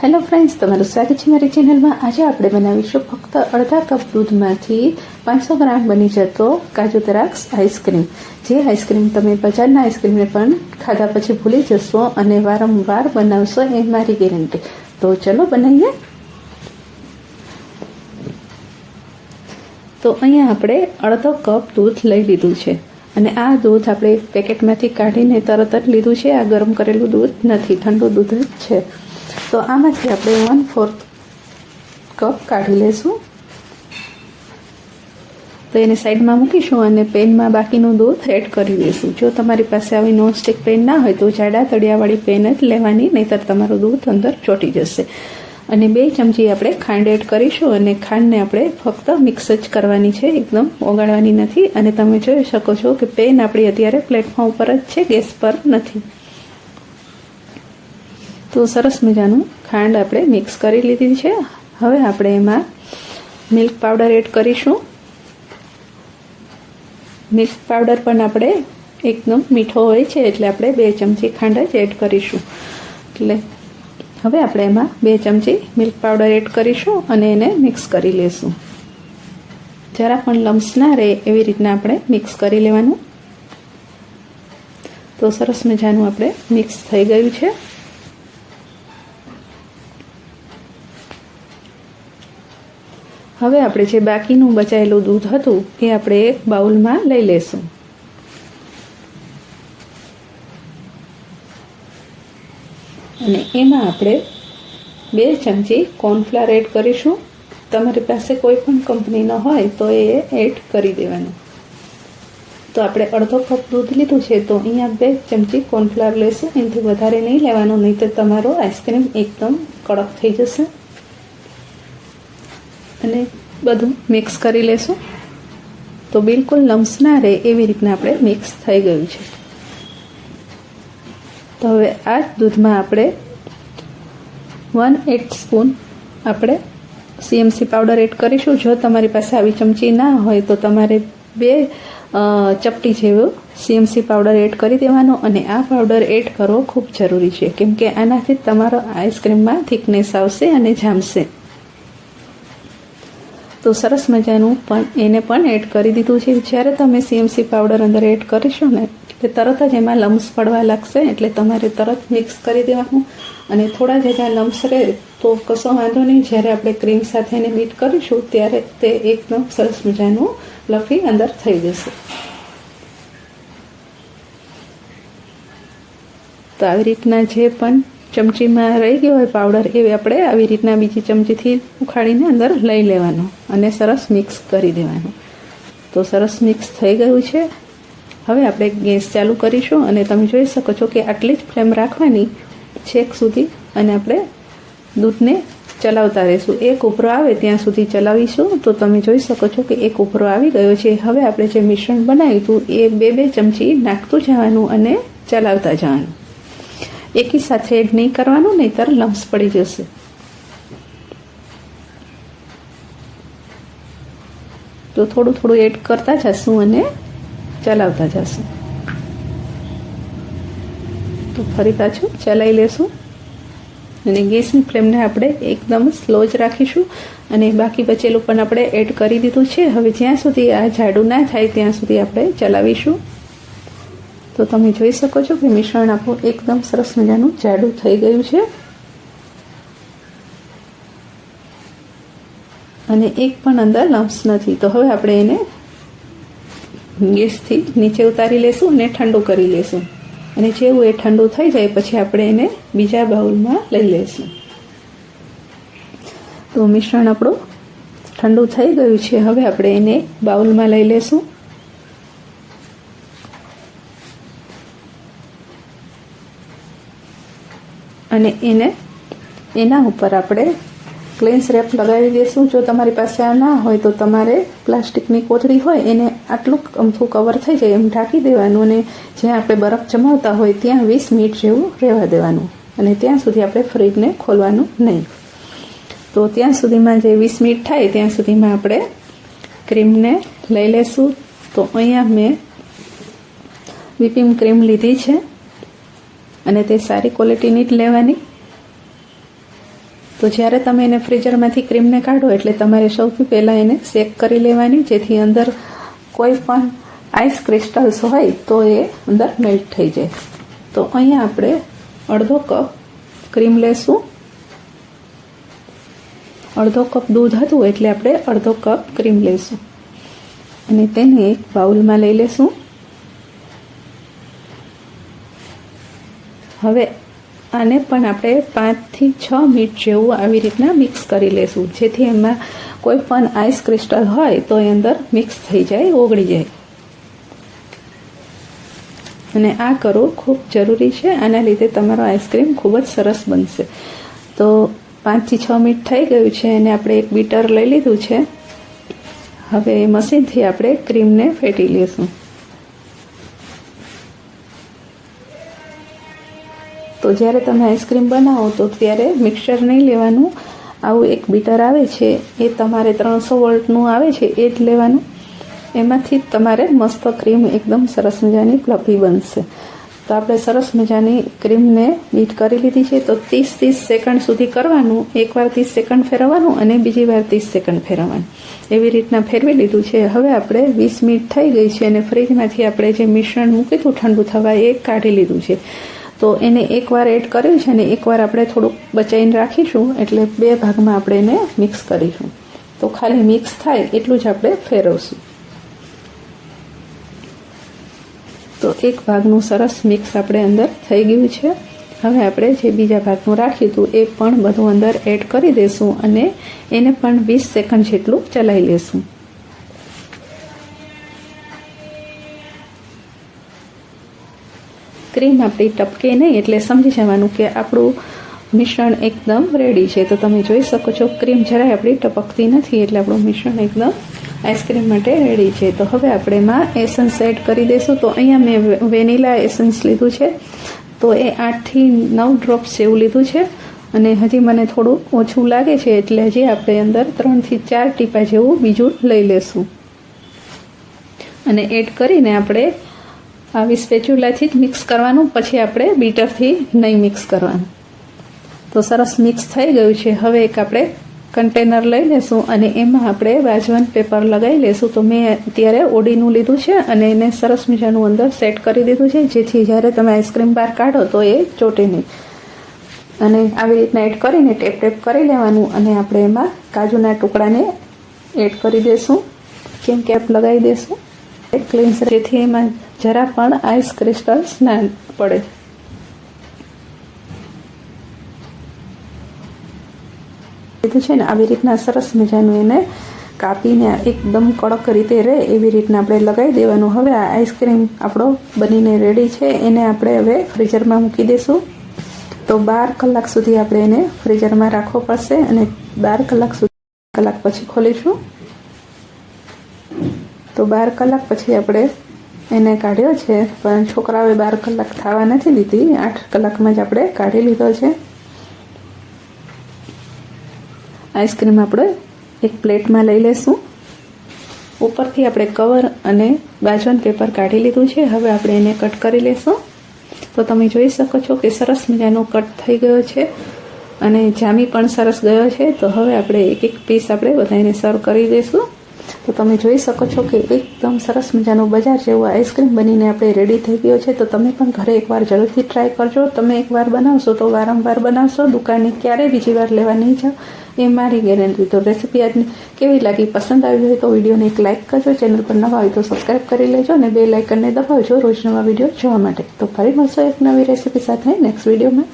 Hello friends તમારું સ્વાગત છે મારી ચેનલમાં આજે આપણે બનાવીશું ફક્ત અડધા કપ દૂધમાંથી પાંચસો ગ્રામ બની જતો કાજુ દ્રાક્ષ આઈસ્ક્રીમ જે આઈસ્ક્રીમ તમે બજારના આઈસ્ક્રીમને પણ ખાધા પછી ભૂલી જશો અને વારંવાર બનાવશો એ મારી ગેરંટી તો ચલો બનાવીએ. તો અહીંયા આપણે અડધો કપ દૂધ લઈ લીધું છે અને આ દૂધ આપણે પેકેટમાંથી કાઢીને તરત જ લીધું છે. આ ગરમ કરેલું દૂધ નથી, ઠંડુ દૂધ જ છે. તો આમાંથી આપણે વન ફોર્થ કપ કાઢી લઈશું તો એને સાઈડમાં મૂકીશું અને પેનમાં બાકીનું દૂધ એડ કરી દઈશું જો તમારી પાસે આવી નોનસ્ટિક પેન ના હોય તો જાડા તળિયાવાળી પેન જ લેવાની, નહીંતર તમારું દૂધ અંદર ચોટી જશે. અને બે ચમચી આપણે ખાંડ એડ કરીશું અને ખાંડને આપણે ફક્ત મિક્સ જ કરવાની છે, એકદમ ઓગાળવાની નથી. અને તમે જોઈ શકો છો કે પેન આપણી અત્યારે પ્લેટફોર્મ ઉપર જ છે, ગેસ પર નથી. તો સરસ મજાનું ખાંડ આપણે મિક્સ કરી લીધી છે. હવે આપણે એમાં મિલ્ક પાવડર એડ કરીશું. મિલ્ક પાવડર પણ આપણે એકદમ મીઠો હોય છે એટલે આપણે બે ચમચી ખાંડ જ એડ કરીશું. એટલે હવે આપણે એમાં બે ચમચી મિલ્ક પાવડર એડ કરીશું અને એને મિક્સ કરી લેશું. જરા પણ લમ્સ ના રહે એવી રીતના આપણે મિક્સ કરી લેવાનું. તો સરસ મજાનું આપણે મિક્સ થઈ ગયું છે. હવે આપણે જે બાકીનું બચાયેલું દૂધ હતું, એ આપણે એક બાઉલમાં લઈ લેશું. અને એમાં આપણે બે ચમચી કોર્નફ્લાર એડ કરીશું. તમારી પાસે કોઈ પણ કંપનીનો હોય તો એ એડ કરી દેવાનું. તો આપણે અડધો કપ દૂધ લીધું છે, તો અહીંયા બે ચમચી કોર્નફ્લાવર લેશું. એનાથી વધારે નહીં લેવાનું નહીં તો તમારો આઈસ્ક્રીમ એકદમ કડક થઈ જશે. અને બધું મિક્સ કરી લેશું. તો બિલકુલ લમ્સ ના રહે એવી રીતના આપણે મિક્સ થઈ ગયું છે. તો હવે આ દૂધમાં આપણે વન એટ સ્પૂન આપણે સીએમસી પાવડર એડ કરીશું. જો તમારી પાસે આવી ચમચી ના હોય તો તમારે બે ચપટી જેવો સીએમસી પાવડર એડ કરી દેવાનો અને આ પાવડર એડ કરવો ખૂબ જરૂરી છે. કેમ કે આનાથી તમારો આઈસ્ક્રીમમાં થિકનેસ આવશે અને જામશે. તો સરસ મજાનું પણ એને પણ એડ કરી દીધું છે. જ્યારે તમે સીએમસી પાવડર અંદર એડ કરીશો ને, એટલે તરત જ એમાં લમ્સ પડવા લાગશે, એટલે તમારે તરત મિક્સ કરી દેવાનું. અને થોડા જ જ્યાં લમ્સ રહે, તો કશો વાંધો નહીં. જ્યારે આપણે ક્રીમ સાથે એને બીટ કરીશું, ત્યારે તે એકદમ સરસ મજાનું લફી અંદર થઈ જશે. તો આવી રીતના જે પણ ચમચીમાં રહી ગયો હોય પાવડર એ આપણે આવી રીતના બીજી ચમચીથી ઉખાડીને અંદર લઈ લેવાનો અને સરસ મિક્સ કરી દેવાનું. તો સરસ મિક્સ થઈ ગયું છે. હવે આપણે ગેસ ચાલુ કરીશું અને તમે જોઈ શકો છો કે આટલી જ ફ્લેમ રાખવાની છેક સુધી અને આપણે દૂધને ચલાવતા રહીશું. એક ઉભરો આવે ત્યાં સુધી ચલાવીશું. તો તમે જોઈ શકો છો કે એક ઉભરો આવી ગયો છે. હવે આપણે જે મિશ્રણ બનાવ્યું હતું, એ બે બે ચમચી નાખતું જવાનું અને ચલાવતા જવાનું. એકી સાથે એડ નહીં કરવાનું, નહીંતર લમ્સ પડી જશે. તો થોડું થોડું એડ કરતા જશું અને ચલાવતા જશું. તો ફરી પાછું ચલાવી લેશું. અને ગેસની ફ્લેમને આપણે એકદમ સ્લો જ રાખીશું. અને બાકી બચેલું પણ આપણે એડ કરી દીધું છે. હવે જ્યાં સુધી આ જાડું ના થાય, ત્યાં સુધી આપણે ચલાવીશું. તો તમે જોઈ શકો છો કે મિશ્રણ આપણું એકદમ સરસ મજાનું જાડું થઈ ગયું છે. અને એક પણ અંદર લમ્સ નથી. તો હવે આપણે એને ગેસથી નીચે ઉતારી લેશું અને ઠંડુ કરી લેશું. અને જેવું એ ઠંડુ થઈ જાય પછી આપણે એને બીજા બાઉલમાં લઈ લઈશું તો મિશ્રણ આપણું ઠંડુ થઈ ગયું છે. હવે આપણે એને બાઉલમાં લઈ લેશું. અને એને, એના ઉપર આપણે ક્લેન્સ રેપ લગાવી દઈશું. જો તમારી પાસે આ ના હોય તો તમારે પ્લાસ્ટિકની કોથળી હોય, એને આટલું અમથું કવર થઈ જાય એમ ઢાંકી દેવાનું અને જ્યાં આપણે બરફ જમાવતા હોય ત્યાં વીસ મિનિટ જેવું રહેવા દેવાનું. અને ત્યાં સુધી આપણે ફ્રીજને ખોલવાનું નહીં. તો ત્યાં સુધીમાં જે વીસ મિનિટ થાય, ત્યાં સુધીમાં આપણે ક્રીમને લઈ લેશું. તો અહીંયા મેં વિપિંગ ક્રીમ લીધી છે. અને તે સારી ક્વોલિટીની જ લેવાની. તો જ્યારે તમે એને ફ્રીઝરમાંથી ક્રીમને કાઢો, એટલે તમારે સૌથી પહેલાં એને શેક કરી લેવાની, જેથી અંદર કોઈ પણ આઈસ ક્રિસ્ટલ્સ હોય, તો એ અંદર મેલ્ટ થઈ જાય. તો અહીંયા આપણે અડધો કપ ક્રીમ લેશું. અડધો કપ દૂધ હતું, એટલે આપણે અડધો કપ ક્રીમ લઈશું અને તેને એક બાઉલમાં લઈ લેશું હવે આને પણ આપણે પાંચથી છ મિનિટ જેવું આવી રીતના મિક્સ કરી લેશું. જેથી એમાં કોઈ પણ આઈસ ક્રિસ્ટલ હોય તો એ અંદર મિક્સ થઈ જાય, ઓગળી જાય. અને આ કરવું ખૂબ જરૂરી છે. આના લીધે તમારો આઈસ્ક્રીમ ખૂબ જ સરસ બનશે. તો પાંચથી છ મિનિટ થઈ ગયું છે અને આપણે એક બીટર લઈ લીધું છે. હવે મશીનથી આપણે ક્રીમને ફેટી લઈશું તો જ્યારે તમે આઈસ્ક્રીમ બનાવો તો ત્યારે મિક્સર નહીં લેવાનું. આવું એક બીટર આવે છે, એ તમારે ત્રણસો વોલ્ટનું આવે છે, એ જ લેવાનું. એમાંથી તમારે મસ્ત ક્રીમ એકદમ સરસ મજાની ફ્લફી બનશે. તો આપણે સરસ મજાની ક્રીમને બીટ કરી લીધી છે, તો ત્રીસ ત્રીસ સેકન્ડ સુધી કરવાનું, એકવાર ત્રીસ સેકન્ડ ફેરવવાનું અને બીજી વાર ત્રીસ સેકન્ડ ફેરવવાનું. એવી રીતના ફેરવી લીધું છે. હવે આપણે વીસ મિનિટ થઈ ગઈ છે અને ફ્રીજમાંથી આપણે જે મિશ્રણ મૂક્યું હતું ઠંડુ થવા, એ કાઢી લીધું છે. તો એને એકવાર એડ કર્યું છે અને એકવાર આપણે થોડુંક બચાવીને રાખીશું, એટલે બે ભાગમાં આપણે એને મિક્સ કરીશું. તો ખાલી મિક્સ થાય એટલું જ આપણે ફેરવશું. તો એક ભાગનું સરસ મિક્સ આપણે અંદર થઈ ગયું છે. હવે આપણે જે બીજા ભાગનું રાખ્યું હતું, એ પણ બધું અંદર એડ કરી દઈશું અને એને પણ વીસ સેકન્ડ જેટલું ચલાવી લેશું. ક્રીમ આપણી ટપકે નહીં એટલે સમજી જવાનું કે આપણું મિશ્રણ એકદમ રેડી છે. તો તમે જોઈ શકો છો ક્રીમ જરાય આપણી ટપકતી નથી એટલે આપણું મિશ્રણ એકદમ આઈસ્ક્રીમ માટે રેડી છે. તો હવે આપણે એમાં એસન્સ એડ કરી દઈશું. તો અહીંયા મેં વેનીલા એસન્સ લીધું છે. તો એ આઠથી નવ ડ્રોપ્સ જેવું લીધું છે. અને હજી મને થોડું ઓછું લાગે છે એટલે હજી આપણે અંદર ત્રણથી ચાર ટીપા જેવું બીજું લઈ લેશું. અને એડ કરીને આપણે આવી સ્પેચ્યુલાથી જ મિક્સ કરવાનું, પછી આપણે બીટરથી નહીં મિક્સ કરવાનું. તો સરસ મિક્સ થઈ ગયું છે. હવે એક આપણે કન્ટેનર લઈ લેશું અને એમાં આપણે વાજવન પેપર લગાવી લેશું. તો મેં અત્યારે ઓડીનું લીધું છે અને એને સરસ મજાનું અંદર સેટ કરી દીધું છે. જેથી જ્યારે તમે આઈસ્ક્રીમ બહાર કાઢો તો એ ચોટે નહીં. અને આવી રીતના એડ કરીને ટેપ ટેપ કરી લેવાનું અને આપણે એમાં કાજુના ટુકડાને એડ કરી દઈશું કેમ કેપ લગાવી દઈશું ક્લીન્સર જેથી એમાં જરા પણ આઈસ ક્રિસ્ટલ્સ ના પડે. લીધું છે ને આવી રીતના સરસ મજાનું એને કાપીને એકદમ કડક રીતે રહે એવી રીતના આપણે લગાવી દેવાનું. હવે આ આઈસ્ક્રીમ આપણો બનીને રેડી છે. એને આપણે હવે ફ્રીઝરમાં મૂકી દઈશું તો બાર કલાક સુધી આપણે એને ફ્રીઝરમાં રાખવો પડશે અને બાર કલાક સુધી કલાક પછી ખોલીશું. તો બાર કલાક પછી આપણે એને કાઢ્યો છે, પણ છોકરાઓએ બાર કલાક થવા નથી દીધી. આઠ કલાકમાં જ આપણે કાઢી લીધો છે. આઈસ્ક્રીમ આપણે એક પ્લેટમાં લઈ લેશું. ઉપરથી આપણે કવર અને બાજવન પેપર કાઢી લીધું છે. હવે આપણે એને કટ કરી લેશું. તો તમે જોઈ શકો છો કે સરસ મજાનો કટ થઈ ગયો છે અને જામી પણ સરસ ગયો છે. તો હવે આપણે એક એક પીસ આપણે બધાને સર્વ કરી દઈશું તો તમે જોઈ શકો છો કે એકદમ સરસ મજાનો બજાર જેવો આઈસ્ક્રીમ બનીને આપણે રેડી થઈ ગયો છે. તો તમે પણ ઘરે એકવાર જરૂરથી ટ્રાય કરજો. તમે એકવાર બનાવશો તો વારંવાર બનાવશો. દુકાને ક્યારેય બીજી વાર લેવા નહીં જાઓ. એ મારી ગેરંટી તો રેસીપી આજની કેવી લાગી? પસંદ આવી હોય તો વિડીયોને એક લાઇક કરજો. ચેનલ પર નવા હોય તો સબસ્ક્રાઈબ કરી લેજો અને બે લાઇકનને દબાવજો રોજ નવા વીડિયો જોવા માટે. તો ફરી મળશો એક નવી રેસીપી સાથે નેક્સ્ટ વિડીયોમાં